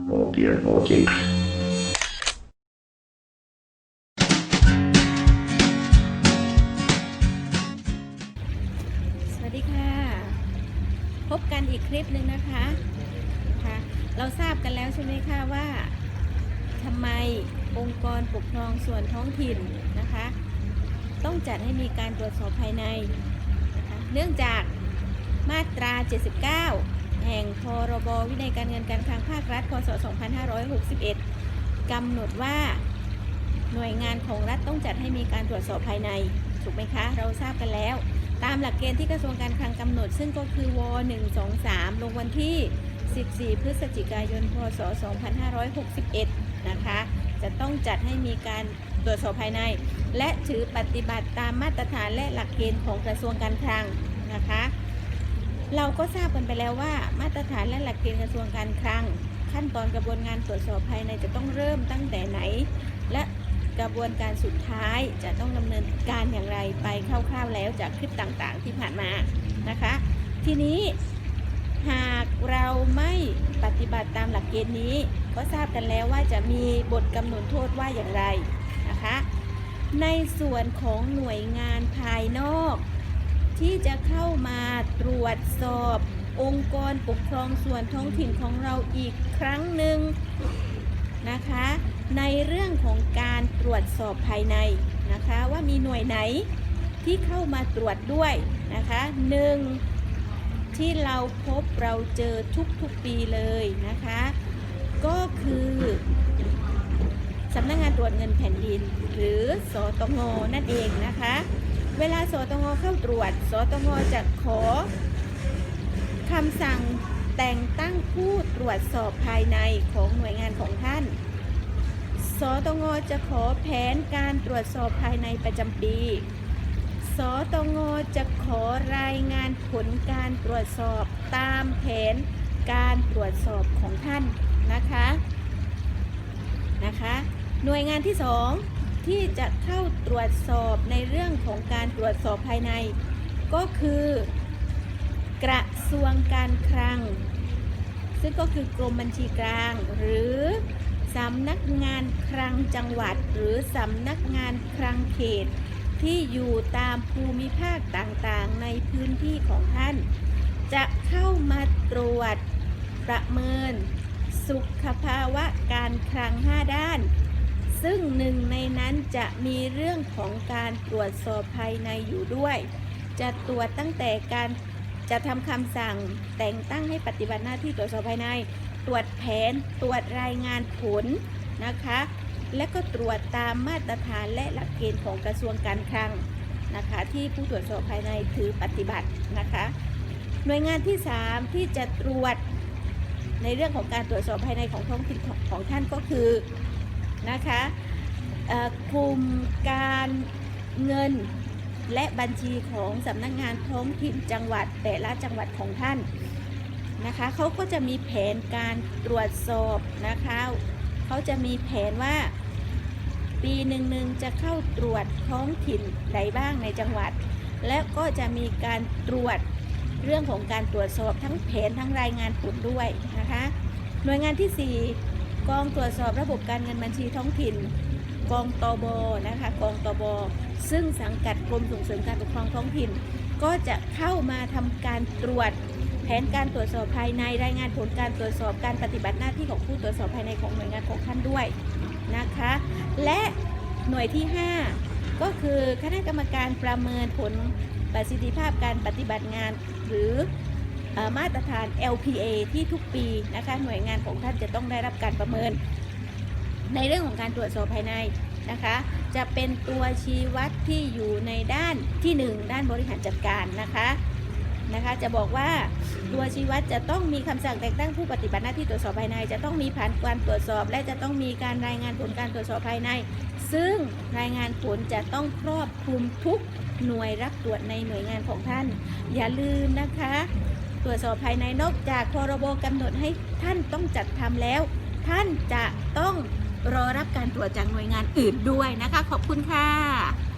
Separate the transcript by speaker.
Speaker 1: Oh dear, okay.
Speaker 2: สวัสดีค่ะ พบกันอีกคลิปหนึ่งนะคะนะคะเราทราบกันแล้วใช่ไหมคะว่าทำไมองค์กรปกครองส่วนท้องถิ่นนะคะ ต้องจัดให้มีการตรวจสอบภายในนะคะเนื่องจากมาตรา 79 แห่งพรบวินัยการเงินการคลังภาครัฐพศ 2561 กำหนดว่าหน่วยงานของรัฐต้องจัดให้มีการตรวจสอบภายใน ถูกไหมคะ เราทราบกันแล้ว ตามหลักเกณฑ์ที่กระทรวงการคลังกำหนด ซึ่งก็คือว123 ลงวันที่ 14 พฤศจิกายน พศ 2561 นะคะ จะต้องจัดให้มีการตรวจสอบภายใน และถือปฏิบัติตามมาตรฐานและหลักเกณฑ์ของกระทรวงการคลังนะคะ เราก็ทราบกันไปแล้วว่า มาตรฐานและหลักเกณฑ์กระทรวงการคลัง ขั้นตอนกระบวนการตรวจสอบภายในจะต้องเริ่มตั้งแต่ไหน และกระบวนการสุดท้ายจะต้องดำเนินการอย่างไรไปคร่าวๆแล้วจากคลิปต่างๆ ที่ผ่านมานะคะ ทีนี้หากเราไม่ปฏิบัติตามหลักเกณฑ์นี้ ก็ทราบกันแล้วว่าจะมีบทกำหนดโทษว่าอย่างไรนะคะ ในส่วนของหน่วยงานภายนอก ที่จะเข้ามาตรวจสอบองค์กรปกครองส่วนท้องถิ่นของเราอีกครั้งหนึ่งนะคะ ในเรื่องของการตรวจสอบภายในนะคะ ว่ามีหน่วยไหนที่เข้ามาตรวจด้วยนะคะหนึ่งที่เราพบเราเจอทุกๆปีเลยนะคะ ก็คือสำนักงงานตรวจเงินแผ่นดิน หรือสตงนั่นเองนะคะ เวลาสตงเข้าตรวจ สตงจะขอคำสั่งแต่งตั้งผู้ตรวจสอบภายในของหน่วยงานของท่าน สตงจะขอแผนการตรวจสอบภายในประจำปี สตงจะขอรายงานผลการตรวจสอบตามแผนการตรวจสอบของท่านนะคะ นะคะ หน่วยงานที่สอง ที่จะเข้าตรวจสอบในเรื่องของการตรวจสอบภายใน ก็คือกระทรวงการคลัง ซึ่งก็คือกรมบัญชีกลาง หรือสำนักงานคลังจังหวัด หรือสำนักงานคลังเขต ที่อยู่ตามภูมิภาคต่างๆ ในพื้นที่ของท่าน จะเข้ามาตรวจประเมิน สุขภาวะการคลัง 5 ด้าน ซึ่งหนึ่งในนั้นจะมีเรื่องของการตรวจสอบภายในอยู่ด้วย จะตรวจตั้งแต่การจะทำคำสั่งแต่งตั้งให้ปฏิบัติหน้าที่ตรวจสอบภายใน ตรวจแผน ตรวจรายงานผลนะคะ และก็ตรวจตามมาตรฐานและหลักเกณฑ์ของกระทรวงการคลังนะคะ ที่ผู้ตรวจสอบภายในถือปฏิบัตินะคะ หน่วยงานที่ 3 ที่จะตรวจในเรื่องของการตรวจสอบภายในของท้องถิ่นของของท่านก็คือ นะคะกลุ่มการเงินและบัญชีของสำนักงานท้องถิ่นจังหวัดแต่ละจังหวัดของท่านนะคะเขาก็จะมีแผนการตรวจสอบนะคะเขาจะมีแผนว่าปีหนึ่งหนึ่งจะเข้าตรวจท้องถิ่นใดบ้างในจังหวัด และก็จะมีการตรวจเรื่องของการตรวจสอบทั้งแผนทั้งรายงานผลด้วยนะคะหน่วยงานที่ 4 กองตรวจสอบระบบการเงินบัญชีท้องถิ่น กองตบนะคะกองตบซึ่งสังกัดกรมส่งเสริมการปกครองท้องถิ่น ก็จะเข้ามาทำการตรวจแผนการตรวจสอบภายในรายงานผลการตรวจสอบการปฏิบัติหน้าที่ของผู้ตรวจสอบภายในของหน่วยงานของท่านด้วยนะคะ และหน่วยที่ 5 ก็คือคณะกรรมการประเมินผลประสิทธิภาพการปฏิบัติงาน หรือ มาตรฐาน LPA ที่ทุกปีนะคะหน่วยงานของท่านจะต้องได้รับการประเมิน ในเรื่องของการตรวจสอบภายในนะคะ จะเป็นตัวชี้วัดที่อยู่ในด้านที่ 1 ด้านบริหารจัดการนะคะนะคะจะบอกว่าตัวชี้วัดจะต้องมีคำสั่งแต่งตั้งผู้ปฏิบัติหน้าที่ตรวจสอบภายใน จะต้องมีผ่านการตรวจสอบ และจะต้องมีการรายงานผลการตรวจสอบภายใน ซึ่งรายงานผลจะต้องครอบคลุมทุกหน่วยรับตรวจในหน่วยงานของท่าน อย่าลืมนะคะ ตรวจสอบภายในนอกจากพรบกำหนดให้ท่านต้องจัดทำแล้ว ท่านจะต้องรอรับการตรวจจากหน่วยงานอื่นด้วยนะคะ ขอบคุณค่ะ